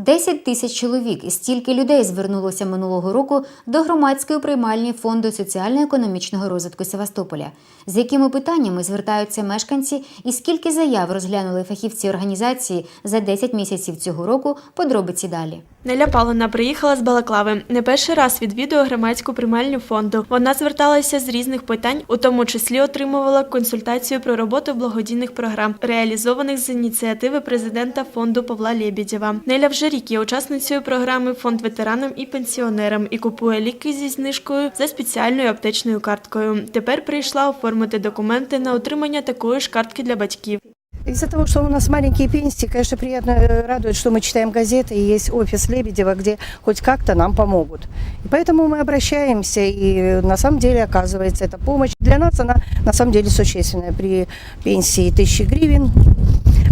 10 тисяч чоловік і стільки людей звернулося минулого року до громадської приймальні фонду соціально-економічного розвитку Севастополя. З якими питаннями звертаються мешканці і скільки заяв розглянули фахівці організації за 10 місяців цього року, подробиці далі. Неля Павловна приїхала з Балаклави. Не перший раз відвідує громадську приймальню фонду. Вона зверталася з різних питань, у тому числі отримувала консультацію про роботу благодійних програм, реалізованих з ініціативи президента фонду Павла Лєбідєва. Неля вже рік є учасницею програми Фонд ветеранам і пенсіонерам і купує ліки зі знижкою за спеціальною аптечною карткою. Тепер прийшла оформити документи на отримання такої ж картки для батьків. Из-за того, что у нас маленькие пенсии, конечно, приятно э, радует, что мы читаем газеты, и есть офис Лебедева, где хоть как-то нам помогут. И поэтому мы обращаемся, и э, на самом деле оказывается эта помощь. Для нас она на самом деле существенная. При пенсии 1000 гривен,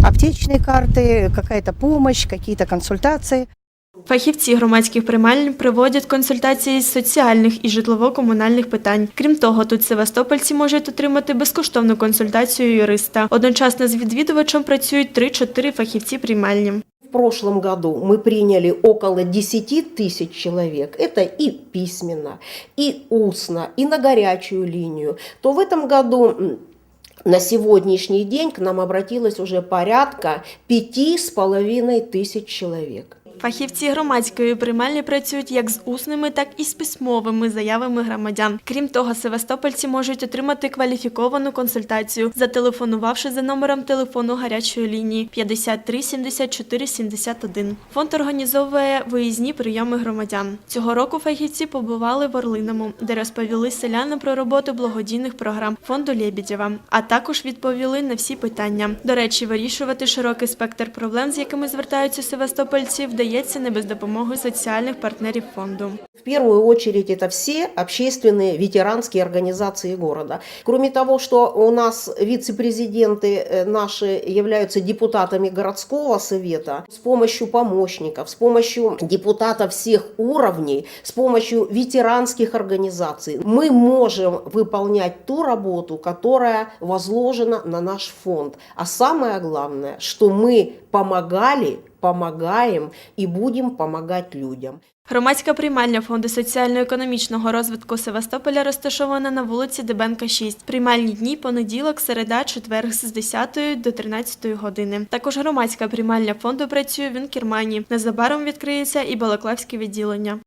аптечные карты, какая-то помощь, какие-то консультации. Фахівці громадських приймальень проводять консультації з соціальних і житлово-комунальних питань. Крім того, тут севастопольці можуть отримати безкоштовну консультацію юриста. Одночасно з відвідувачем працюють 3-4 фахівці приймальні. В прошлом году мы приняли около 10 тысяч человек. Это и письменно, и устно, и на горячую линию. То в этом году м, на сегодняшний день к нам обратилось уже порядка пяти с половиной тысяч человек. Фахівці громадської приймальні працюють як з усними, так і з письмовими заявами громадян. Крім того, севастопольці можуть отримати кваліфіковану консультацію, зателефонувавши за номером телефону гарячої лінії 53 74 71. Фонд організовує виїзні прийоми громадян. Цього року фахівці побували в Орлиному, де розповіли селянам про роботу благодійних програм фонду Лєбідєва, а також відповіли на всі питання. До речі, вирішувати широкий спектр проблем, з якими звертаються севастопольці, вдається не без допомоги соціальних партнерів фонду. В первую очередь это все общественные ветеранские организации города. Кроме того, что у нас вице-президенты э, наши являются депутатами городского совета, с помощью помощников, с помощью депутатов всех уровней, с помощью ветеранских организаций мы можем выполнять ту работу, которая возложена на наш фонд. А самое главное, что мы помогали, помогаем и будем помогать людям. Громадська приймальня фонду соціально-економічного розвитку Севастополя розташована на вулиці Дебенка 6. Приймальні дні понеділок, середа, четверг з 10 до 13 години. Також громадська приймальня фонду працює в Інкермані. Незабаром відкриється і Балаклавське відділення.